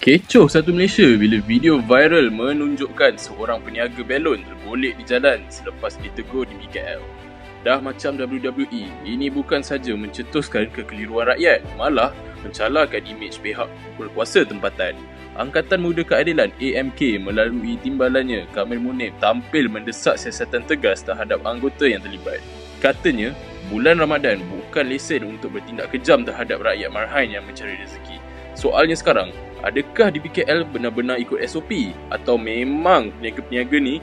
Kecoh satu Malaysia bila video viral menunjukkan seorang peniaga belon tergolek di jalan selepas ditegur di BKL. Dah macam WWE, ini bukan saja mencetuskan kekeliruan rakyat, malah mencalarkan imej pihak berkuasa tempatan. Angkatan Muda Keadilan AMK melalui timbalannya Kamil Munib tampil mendesak siasatan tegas terhadap anggota yang terlibat. Katanya, bulan Ramadan bukan lesen untuk bertindak kejam terhadap rakyat marhain yang mencari rezeki. Soalnya sekarang, adakah di PKL benar-benar ikut SOP atau memang peniaga-peniaga ni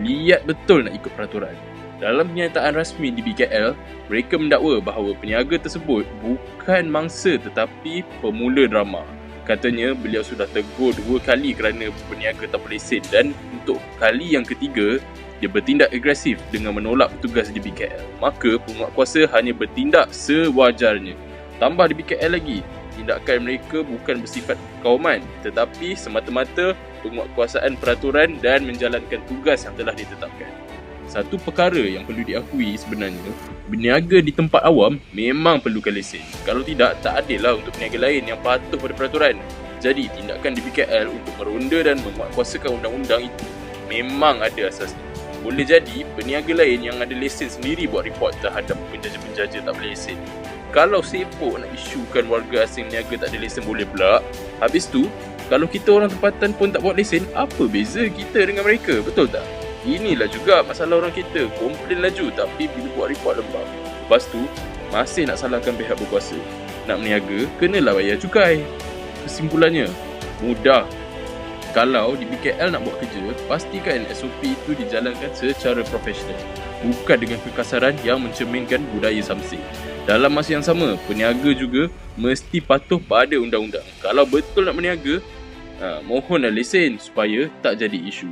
lihat betul nak ikut peraturan? Dalam pernyataan rasmi di BKL, mereka mendakwa bahawa peniaga tersebut bukan mangsa tetapi pemula drama. Katanya beliau sudah tegur dua kali kerana peniaga tak lesen dan untuk kali yang ketiga, dia bertindak agresif dengan menolak petugas di BKL. Maka penguatkuasa hanya bertindak sewajarnya. Tambah di BKL lagi, tindakan mereka bukan bersifat kauman tetapi semata-mata penguatkuasaan peraturan dan menjalankan tugas yang telah ditetapkan. Satu perkara yang perlu diakui sebenarnya, berniaga di tempat awam memang perlukan lesen. Kalau tidak, tak adil lah untuk peniaga lain yang patuh pada peraturan. Jadi, tindakan di BKL untuk meronda dan menguatkuasakan undang-undang itu memang ada asasnya. Boleh jadi, peniaga lain yang ada lesen sendiri buat report terhadap penjaja-penjaja tak boleh lesen. Kalau sepok nak isukan warga asing niaga tak ada lesen boleh pula. Habis tu, kalau kita orang tempatan pun tak buat lesen, apa beza kita dengan mereka? Betul tak? Inilah juga masalah orang kita. Komplain laju tapi bila buat report lembab. Lepas tu, masih nak salahkan pihak berkuasa. Nak meniaga, kenalah bayar cukai. Kesimpulannya, mudah. Kalau di BKL nak buat kerja, pastikan SOP itu dijalankan secara profesional bukan dengan kekasaran yang mencerminkan budaya Samsir. Dalam masa yang sama, peniaga juga mesti patuh pada undang-undang. Kalau betul nak berniaga, ha, mohonlah lesen supaya tak jadi isu.